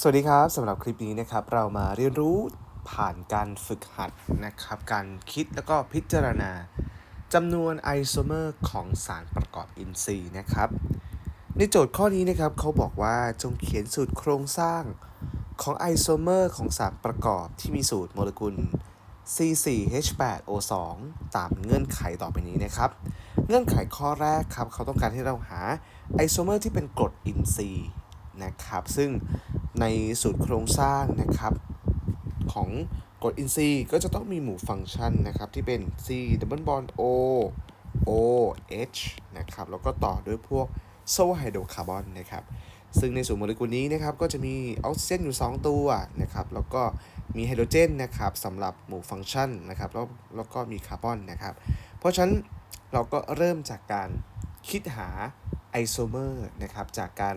สวัสดีครับสำหรับคลิปนี้นะครับเรามาเรียนรู้ผ่านการฝึกหัดนะครับการคิดแล้วก็พิจารณาจำนวนไอโซเมอร์ของสารประกอบอินทรีย์นะครับในโจทย์ข้อนี้นะครับเขาบอกว่าจงเขียนสูตรโครงสร้างของไอโซเมอร์ของสารประกอบที่มีสูตรโมเลกุล C4H8O2 ตามเงื่อนไขต่อไปนี้นะครับ เงื่อนไขข้อแรกครับเขาต้องการให้เราหาไอโซเมอร์ที่เป็นกรดอินทรีย์นะครับซึ่ง ในสูตรโครงสร้างนะครับ ของกรดอินทรีย์ก็จะต้องมีหมู่ฟังก์ชันนะครับ ที่เป็น C double bond O O H นะครับ แล้วก็ต่อด้วยพวกโซไฮโดรคาร์บอนนะครับ ซึ่งในสูตรโมเลกุลนี้นะครับ ก็จะมีออกซิเจนอยู่ 2 ตัวนะครับ แล้วก็มีไฮโดรเจนนะครับสำหรับหมู่ฟังก์ชันนะครับ แล้วแล้วก็มีคาร์บอนนะครับ เพราะฉะนั้นเราก็เริ่มจากการคิดหา อโซเมอร์นะครับจากการ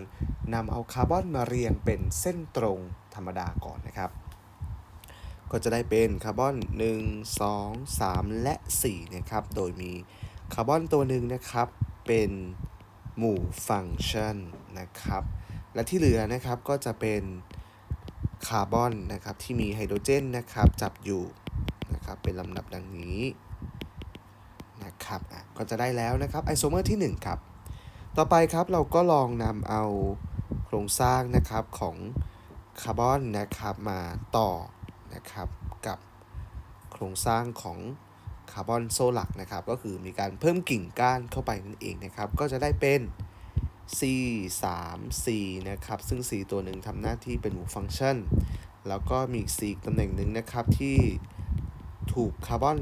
นำเอาคาร์บอนมาเรียงเป็นเส้นตรงธรรมดาก่อนนะครับ ก็จะได้เป็นคาร์บอน 1 2 3 และ4นะครับ โดยมีคาร์บอนตัวหนึ่งนะครับเป็นหมู่ฟังก์ชันนะครับ และที่เหลือนะครับก็จะเป็นคาร์บอนนะครับที่มีไฮโดรเจนนะครับจับอยู่นะครับเป็นลำดับดังนี้นะครับก็จะได้แล้วนะครับไอโซเมอร์ที่ 1 ครับ ต่อไปครับเราก็ลองนำเอาโครงสร้างนะครับของคาร์บอนนะครับมาต่อนะครับกับโครงสร้างของคาร์บอนโซลักนะครับก็คือมีการเพิ่มกิ่งก้านเข้าไปนั่นเองนะครับ ก็จะได้เป็น C 3 C นะครับ ซึ่ง C ตัวหนึ่งทำหน้าที่เป็นหมู่ฟังก์ชัน แล้วก็มีอีก C ตำแหน่งหนึ่งนะครับที่ถูกคาร์บอน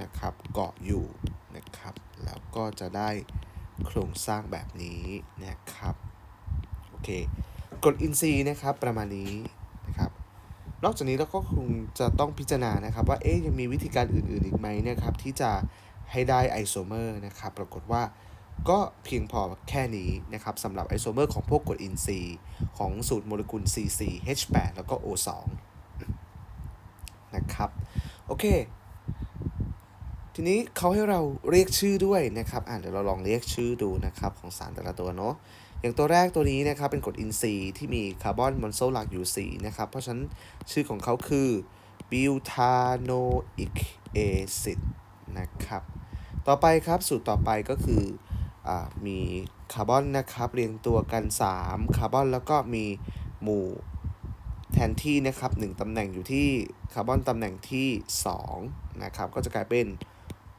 นะครับเกาะอยู่นะครับ แล้วก็จะได้ โครงสร้างแบบนี้นะครับโอเคกรดอินทรีย์นะครับประมาณนี้นะครับนอกจากนี้เราก็คงจะต้องพิจารณานะครับว่าเอ๊ยยังมีวิธีการอื่นๆอีกไหมนะครับที่จะให้ได้ไอโซเมอร์นะครับปรากฏว่าก็เพียงพอแค่นี้นะครับสำหรับไอโซเมอร์ของพวกกรดอินทรีย์ของสูตรโมเลกุล C4H8 แล้วก็ O2 นะครับ โอเค ทีนี้เขาให้เราเรียกชื่อด้วยนะครับอ่าเดี๋ยวเราลองเรียกชื่อดูนะครับของสารแต่ละตัวเนาะอย่างตัวแรกตัวนี้นะครับเป็นกรดอินทรีย์ที่มีคาร์บอนมอนโซหลักอยู่4นะครับ เพราะฉะนั้นชื่อของเขาคือบิวทาโนอิกเอซิดนะครับ ต่อไปครับสูตรต่อไปก็คืออมีคาร์บอนนะครับ เรียงตัวกัน 3 คาร์บอนแล้วก็มีหมู่แทนที่นะครับ 1ตำแหน่งอยู่ที่คาร์บอนตำแหน่งที่ 2 นะครับ ก็จะกลายเป็น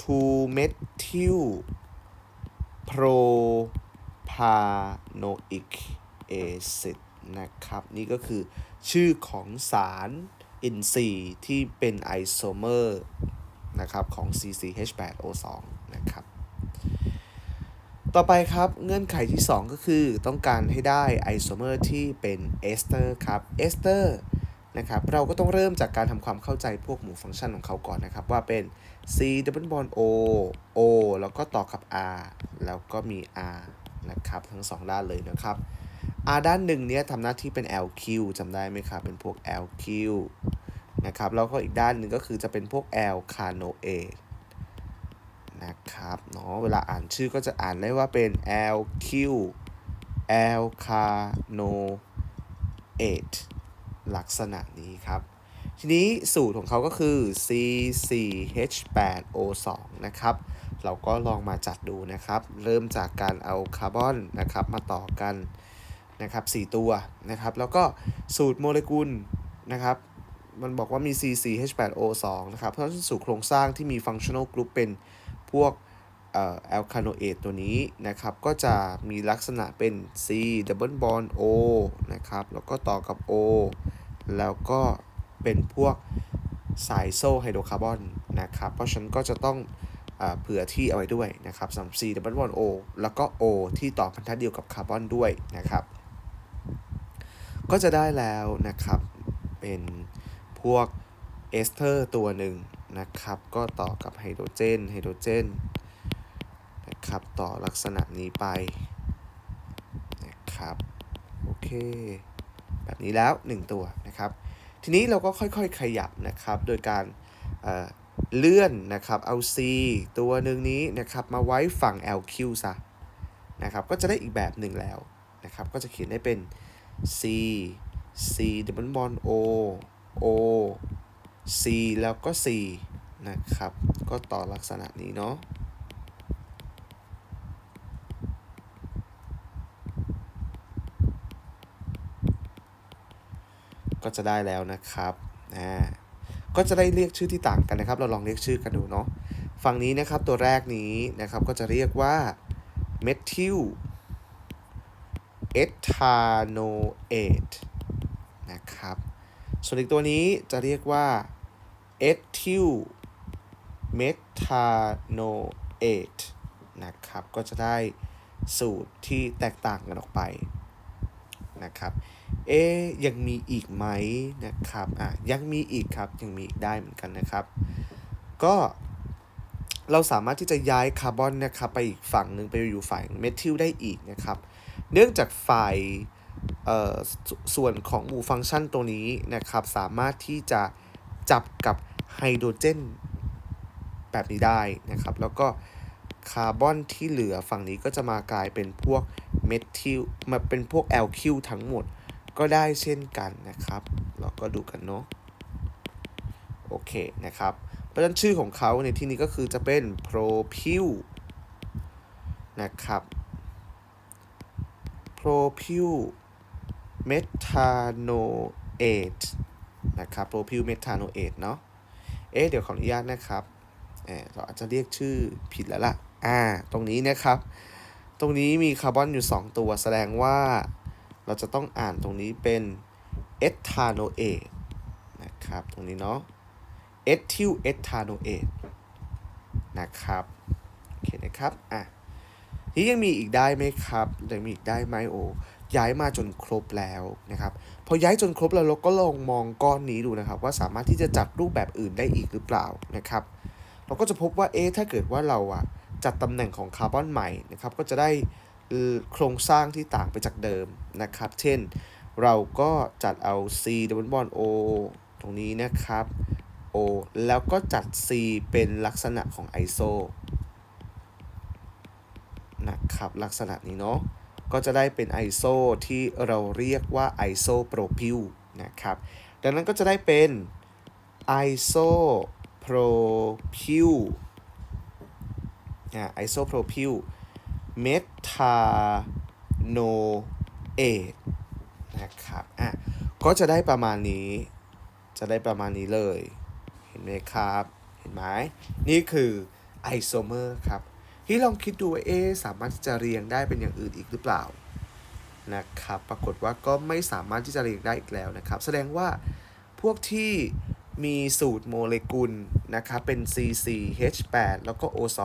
2 methyl propanoic acid นะครับ นี่ก็คือชื่อของสารอินทรีย์ที่เป็นไอโซเมอร์นะครับของ C4H8O2 นะครับ ต่อไปครับเงื่อนไขที่ 2 ก็คือต้องการให้ได้ไอโซเมอร์ที่เป็นเอสเตอร์ครับ เอสเตอร์ นะครับเราก็ต้องเริ่มจากการทำความเข้าใจพวกหมู่ฟังก์ชันของเขาก่อนนะครับ ว่าเป็น C double bond O O แล้วก็ต่อกับ R แล้วก็มี R นะครับ ทั้ง 2 ด้านเลยนะครับ R ด้านหนึ่งเนี้ยทำหน้าที่เป็น LQ จำได้ไหมครับ เป็นพวก LQ นะครับแล้วก็อีกด้านหนึ่งก็คือจะเป็นพวก L canoate นะครับเนาะเวลาอ่านชื่อก็จะอ่านได้ว่าเป็น LQ L canoate ลักษณะนี้ครับ ทีนี้สูตรของเขาก็คือ C4H8O2 นะครับ เราก็ลองมาจัดดูนะครับ เริ่มจากการเอาคาร์บอนนะครับมาต่อกันนะครับ4ตัวนะครับ แล้วก็สูตรโมเลกุลนะครับ มันบอกว่ามี C4H8O2 นะครับ เพราะฉะนั้นสูตรโครงสร้างที่มี functional group เป็นพวก แอลคาโนเอตตัวนี้นะครับก็จะมีลักษณะเป็น C double bond O นะครับแล้วก็ต่อกับ O แล้วก็เป็นพวกสายโซ่ไฮโดรคาร์บอนนะครับเพราะฉะนั้นก็จะต้องอเผื่อที่เอาไว้ด้วยนะครับสำหรับ C double bond O แล้วก็ O ที่ต่อพันธะเดียวกับคาร์บอนด้วยนะครับก็จะได้แล้วนะครับเป็นพวกเอสเตอร์ตัวหนึ่งนะครับก็ต่อกับไฮโดรเจนไฮโดรเจน นะครับต่อลักษณะนี้ไปนะครับโอเค แบบนี้แล้ว 1 ตัวนะครับ ทีนี้เราก็ค่อยๆขยับนะครับ โดยการเเลื่อนนะครับเอา C ตัวหนึ่งนี้นะครับมาไว้ฝั่ง LQ ซะนะครับก็จะได้อีกแบบหนึ่งแล้วนะครับก็จะเขียนได้เป็น C C ดับเบิลบอล O O C แล้วก็ C นะครับ ก็ต่อลักษณะนี้เนาะ ก็จะได้แล้วนะครับอ่าก็จะได้เรียกชื่อที่ต่างกันนะครับ เราลองเรียกชื่อกันดูเนาะฝั่งนี้นะครับตัวแรกนี้นะครับก็จะเรียกว่าเมทิลเอทาโนเอทนะครับ ส่วนอีกตัวนี้จะเรียกว่าเอทิลเมทาโนเอทนะครับ ก็จะได้สูตรที่แตกต่างกันออกไป นะครับ เอ๊ยังมีอีกไหมนะครับอะยังมีอีกครับยังมีอีกได้เหมือนกันนะครับ ก็เราสามารถที่จะย้ายคาร์บอนนะครับไปอีกฝั่งหนึ่งไปอยู่ฝ่ายเมทิลได้อีกนะครับ เนื่องจากฝ่ายสส่วนของหมู่ฟังก์ชันตัวนี้นะครับ สามารถที่จะจับกับไฮโดรเจนแบบนี้ได้นะครับ แล้วก็คาร์บอนที่เหลือฝั่งนี้ก็จะมากลายเป็นพวก เมทิลมาเป็นพวกแอลคิวทั้งหมดก็ได้เช่นกันนะครับ เราก็ดูกันเนาะโอเคนะครับ เพราะฉะนั้นชื่อของเขาในที่นี้ก็คือจะเป็น propyl นะครับ propyl methanoate นะครับ propyl methanoate เนาะเอ๊ะเดี๋ยวขออนุญาตนะครับเออเราอาจจะเรียกชื่อผิดแล้วล่ะ อ่า ตรงนี้นะครับ ตรงนี้มีคาร์บอนอยู่ 2 ตัว แสดงว่าเราจะต้องอ่านตรงนี้เป็น ethanoate นะครับ ตรงนี้เนาะ ethyl ethanoate นะครับโอเคนะครับอะนี่ยังมีอีกได้ไหมครับยังมีอีกได้ไหมโอ้ย้ายมาจนครบแล้วนะครับพอย้ายจนครบแล้วเราก็ลองมองก้อนนี้ดูนะครับ ว่าสามารถที่จะจัดรูปแบบอื่นได้อีกหรือเปล่านะครับ เราก็จะพบว่าเอ๊ะถ้าเกิดว่าเราอะ จัดตำแหน่งของคาร์บอนใหม่นะครับก็จะได้โครงสร้างที่ต่างไปจากเดิมนะครับ เช่น เราก็จัดเอา C ดับเบิลบอล O ตรงนี้นะครับ O แล้วก็จัด C เป็นลักษณะของไอโซนะครับลักษณะนี้เนาะก็จะได้เป็นไอโซที่เราเรียกว่าไอโซโปรพิวนะครับ ดังนั้นก็จะได้เป็นไอ โซโปรพิวอ่าไอโซโปรพิวเมทาโนเอทนะครับอะก็จะได้ประมาณนี้ จะได้ประมาณนี้เลย เห็นไหมครับ เห็นไหมนี่คือไอโซเมอร์ครับ ที่ลองคิดดูว่าเอสามารถที่จะเรียงได้เป็นอย่างอื่นอีกหรือเปล่านะครับ ปรากฏว่าก็ไม่สามารถที่จะเรียงได้อีกแล้วนะครับ แสดงว่าพวกที่ มีสูตรโมเลกุลนะครับเป็น C4H8 แล้วก็ O2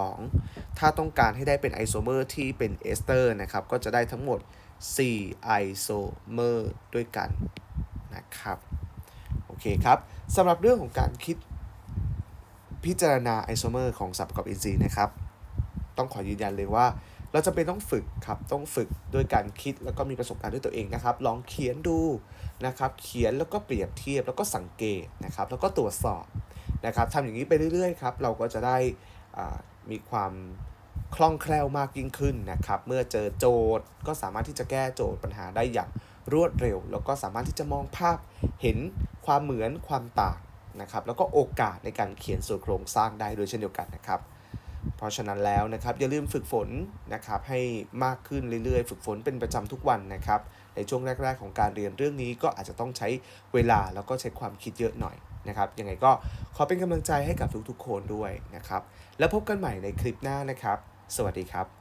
ถ้าต้องการให้ได้เป็นไอโซเมอร์ที่เป็นเอสเตอร์นะครับ ก็จะได้ทั้งหมด 4 ไอโซเมอร์ด้วยกันนะครับ โอเคครับสำหรับเรื่องของการคิดพิจารณาไอโซเมอร์ของสับประกอบอินทรีย์นะครับ ต้องขอยืนยันเลยว่า เราจะเป็นต้องฝึกครับต้องฝึกด้วยการคิดแล้วก็มีประสบการณ์ด้วยตัวเองนะครับ ลองเขียนดูนะครับเขียนแล้วก็เปรียบเทียบแล้วก็สังเกตนะครับ แล้วก็ตรวจสอบนะครับทำอย่างนี้ไปเรื่อยๆครับเราก็จะได้อ่ามีความคล่องแคล่วมากยิ่งขึ้นนะครับ เมื่อเจอโจทย์ก็สามารถที่จะแก้โจทย์ปัญหาได้อย่างรวดเร็ว แล้วก็สามารถที่จะมองภาพเห็นความเหมือนความต่างนะครับ แล้วก็โอกาสในการเขียนส่วนโครงสร้างได้โดยเช่นเดียวกันนะครับ เพราะฉะนั้นแล้วนะครับอย่าลืมฝึกฝนนะครับให้มากขึ้นเรื่อยๆ ฝึกฝนเป็นประจำทุกวันนะครับ ในช่วงแรก ๆ ของการเรียนเรื่องนี้ก็อาจจะต้องใช้เวลาแล้วก็ใช้ความคิดเยอะหน่อยนะครับยังไงก็ขอเป็นกำลังใจให้กับทุกๆคนด้วยนะครับ แล้วพบกันใหม่ในคลิปหน้านะครับ สวัสดีครับ